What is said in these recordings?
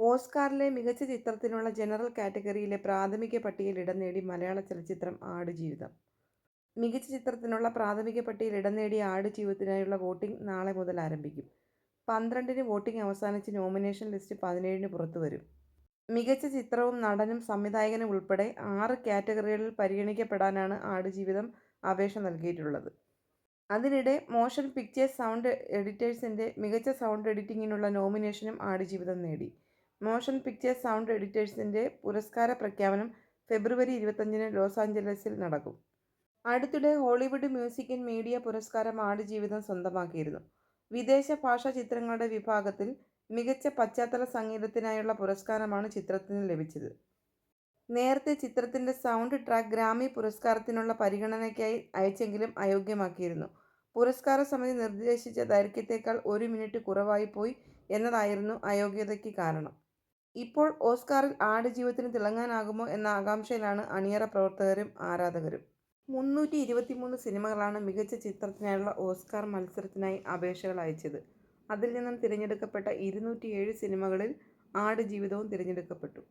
ഓസ്കാറിലെ മികച്ച ചിത്രത്തിനുള്ള ജനറൽ കാറ്റഗറിയിലെ പ്രാഥമിക പട്ടികയിൽ ഇടം നേടി മലയാള ചലച്ചിത്രം ആടുജീവിതം. മികച്ച ചിത്രത്തിനുള്ള പ്രാഥമിക പട്ടികയിൽ ഇടം നേടിയ ആടുജീവിതത്തിനായുള്ള വോട്ടിംഗ് നാളെ മുതൽ ആരംഭിക്കും. പന്ത്രണ്ടിന് വോട്ടിംഗ് അവസാനിച്ച് നോമിനേഷൻ ലിസ്റ്റ് പതിനേഴിന് പുറത്തുവരും. മികച്ച ചിത്രവും നടനും സംവിധായകനും ഉൾപ്പെടെ ആറ് കാറ്റഗറികളിൽ പരിഗണിക്കപ്പെടാനാണ് ആടുജീവിതം അപേക്ഷ നൽകിയിട്ടുള്ളത്. അതിനിടെ മോഷൻ പിക്ചേഴ്സ് സൗണ്ട് എഡിറ്റേഴ്സിന്റെ മികച്ച സൗണ്ട് എഡിറ്റിങ്ങിനുള്ള നോമിനേഷനും ആടുജീവിതം നേടി. മോഷൻ പിക്ചർ സൗണ്ട് എഡിറ്റേഴ്സിന്റെ പുരസ്കാര പ്രഖ്യാപനം ഫെബ്രുവരി ഇരുപത്തഞ്ചിന് ലോസ് ആഞ്ചലസിൽ നടക്കും. അടുത്തിടെ ഹോളിവുഡ് മ്യൂസിക് ആൻഡ് മീഡിയ പുരസ്കാരം ആടുജീവിതം സ്വന്തമാക്കിയിരുന്നു. വിദേശ ഭാഷാ ചിത്രങ്ങളുടെ വിഭാഗത്തിൽ മികച്ച പശ്ചാത്തല സംഗീതത്തിനായുള്ള പുരസ്കാരമാണ് ചിത്രത്തിന് ലഭിച്ചത്. നേരത്തെ ചിത്രത്തിന്റെ സൗണ്ട് ട്രാക്ക് ഗ്രാമി പുരസ്കാരത്തിനുള്ള പരിഗണനയ്ക്കായി അയച്ചെങ്കിലും അയോഗ്യമാക്കിയിരുന്നു. പുരസ്കാര സമിതി നിർദ്ദേശിച്ച ദൈർഘ്യത്തേക്കാൾ ഒരു മിനിറ്റ് കുറവായി പോയി എന്നതായിരുന്നു അയോഗ്യതയ്ക്ക് കാരണം. ഇപ്പോൾ ഓസ്കാറിൽ ആട് ജീവിതത്തിന് തിളങ്ങാനാകുമോ എന്ന ആകാംക്ഷയിലാണ് അണിയറ പ്രവർത്തകരും ആരാധകരും. മുന്നൂറ്റി ഇരുപത്തിമൂന്ന് സിനിമകളാണ് മികച്ച ചിത്രത്തിനായുള്ള ഓസ്കാർ മത്സരത്തിനായി അപേക്ഷകൾ അയച്ചത്. അതിൽ നിന്നും തിരഞ്ഞെടുക്കപ്പെട്ട ഇരുന്നൂറ്റിയേഴ് സിനിമകളിൽ ആട് ജീവിതവും തിരഞ്ഞെടുക്കപ്പെട്ടു.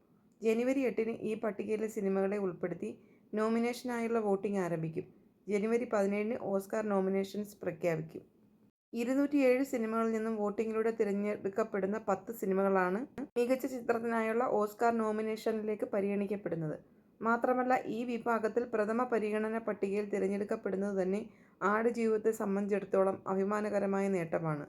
ജനുവരി എട്ടിന് ഈ പട്ടികയിലെ സിനിമകളെ ഉൾപ്പെടുത്തി നോമിനേഷനായുള്ള വോട്ടിംഗ് ആരംഭിക്കും. ജനുവരി പതിനേഴിന് ഓസ്കാർ നോമിനേഷൻസ് പ്രഖ്യാപിക്കും. ഇരുന്നൂറ്റിയേഴ് സിനിമകളിൽ നിന്നും വോട്ടിങ്ങിലൂടെ തിരഞ്ഞെടുക്കപ്പെടുന്ന പത്ത് സിനിമകളാണ് മികച്ച ചിത്രത്തിനായുള്ള ഓസ്കാർ നോമിനേഷനിലേക്ക് പരിഗണിക്കപ്പെടുന്നത്. മാത്രമല്ല ഈ വിഭാഗത്തിൽ പ്രഥമ പരിഗണന പട്ടികയിൽ തിരഞ്ഞെടുക്കപ്പെടുന്നത് തന്നെ ആടുജീവിതത്തെ സംബന്ധിച്ചിടത്തോളം അഭിമാനകരമായ നേട്ടമാണ്.